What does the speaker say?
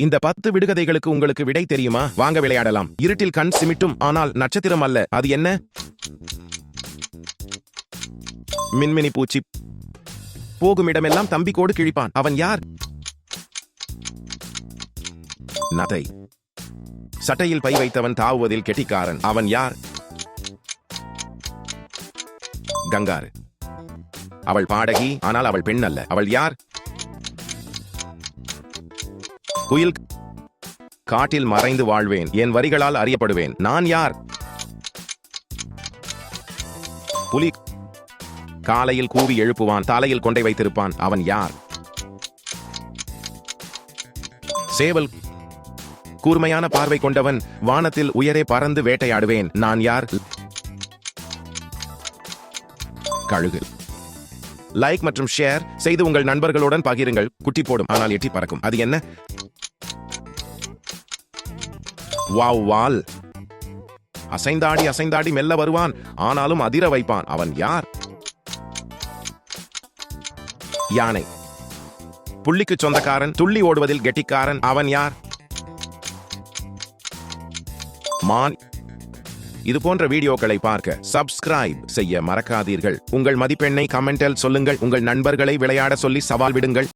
இந்த பத்து விடுகதைகளுக்கு உங்களுக்கு விடை தெரியுமா? வாங்க விளையாடலாம். இருட்டில் கண் சிமிட்டும் ஆனால் நட்சத்திரம் அல்ல. அது என்ன? மின்மினி பூச்சி. போகும் இடமெல்லாம் தம்பிக்கோடு கிழிப்பான். அவன் யார்? நதை. சட்டையில் பை வைத்தவன் தாவுவதில் கெட்டிக்காரன். அவன் யார்? கங்காரு. அவள் பாடகி ஆனால் அவள் பெண் அல்ல அவள் யார்? குயில் காட்டில் மறைந்து வாழ்வேன். என் வரிகளால் அறியப்படுவேன். நான் யார்? புலி காலையில் கூவி எழுப்புவான். தலையில் கொண்டை வைத்திருப்பான். அவன் யார்? சேவல் கூர்மையான பார்வை கொண்டவன். வானத்தில் உயரே பறந்து வேட்டையாடுவேன். நான் யார்? கழுகு. லைக் மற்றும் ஷேர் செய்து உங்கள் நண்பர்களுடன் பகிருங்கள். குட்டி போடும். ஆனால் எட்டி பறக்கும். அது என்ன? வாவ் வால் அசைந்தாடி அசைந்தாடி மெல்ல வருவான். ஆனாலும் அதிர வைப்பான். அவன் யார்? யானை. புள்ளிக்கு சொந்தக்காரன் துள்ளி ஓடுவதில் கெட்டிக்காரன். அவன் யார்? மான். இது போன்ற வீடியோக்களை பார்க்க சப்ஸ்கிரைப் செய்ய மறக்காதீர்கள். உங்கள் மதிப்பெண்ணை கமெண்டில் சொல்லுங்கள். உங்கள் நண்பர்களை விளையாட சொல்லி சவால் விடுங்கள்.